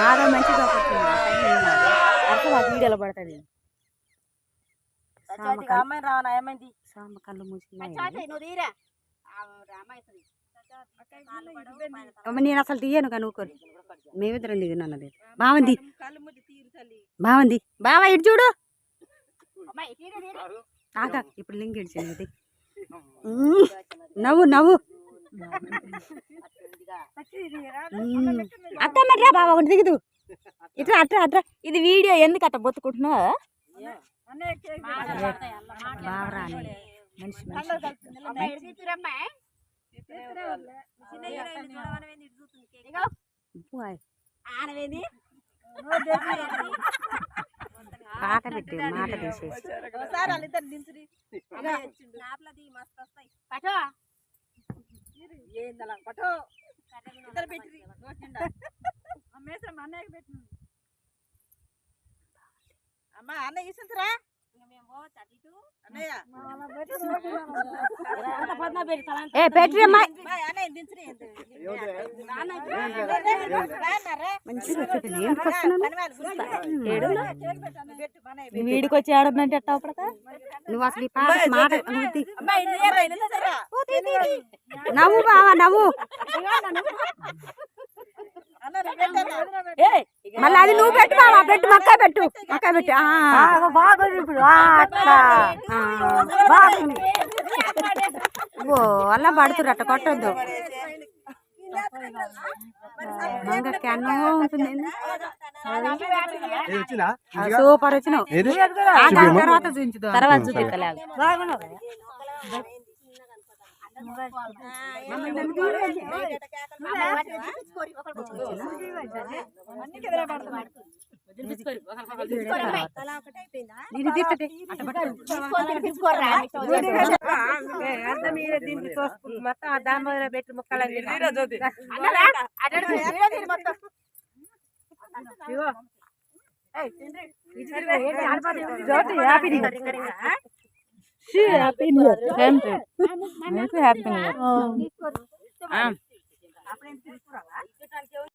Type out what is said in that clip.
బాగా మంచిగా అర్థం వీడియోలో పడుతుంది. సాంబ కళ్ళు మూసుకున్నాయి నేను అసలు తీయను కనుక్కోరు మేమిద్దరం దిగిన అన్నది. బాగుంది బాగుంది బావా ఇటు చూడు. ఆగా ఇప్పుడు లింక్ ఇడిచింది ఉమ్, నవ్వు నవ్వు ఉమ్. అత్తమ్మట్రా బావా ఒకటి దిగుదు ఇట్రా అట్రా అట్రా. ఇది వీడియో ఎందుకు అట్ట బొత్తుకుంటున్నావా? మనిషి మనిషి. పోయ్. పాట పెట్టి మాట తీసేసి. అమ్మా అన్న ఇసుంతరా అన్నయ్య. ఏ పెట్టి అమ్మాయి. మా అన్నయ్య దించుని మంచిగా వచ్చింది ఏంటికి వస్తున్నాను ఏడులో? పెట్టు మన నీ వీడికి వచ్చి ఆడుందంటే ఎట్టా అప్పుడక నువ్వు అసలు ఈ పాట మాట నువ్వు బావా నవ్వు. మళ్ళీ అది నువ్వు పెట్టు బావా పెట్టు మక్క పెట్టు మక్క పెట్టు. బాగుంది ఇప్పుడు. బాగుంది ఓ అలా పడుతురు అట్ట కొట్టొద్దు. ఇంకా కెన్నో ఉంటుంది. సూపర్ తర్వాత చూపించుదాం. తర్వాత పట్టు. మొత్తం దాని మీద పెట్టి ముక్కలని Jyoti happy new happy new year same to మీకు హ్యాపీ న్యూ ఇయర్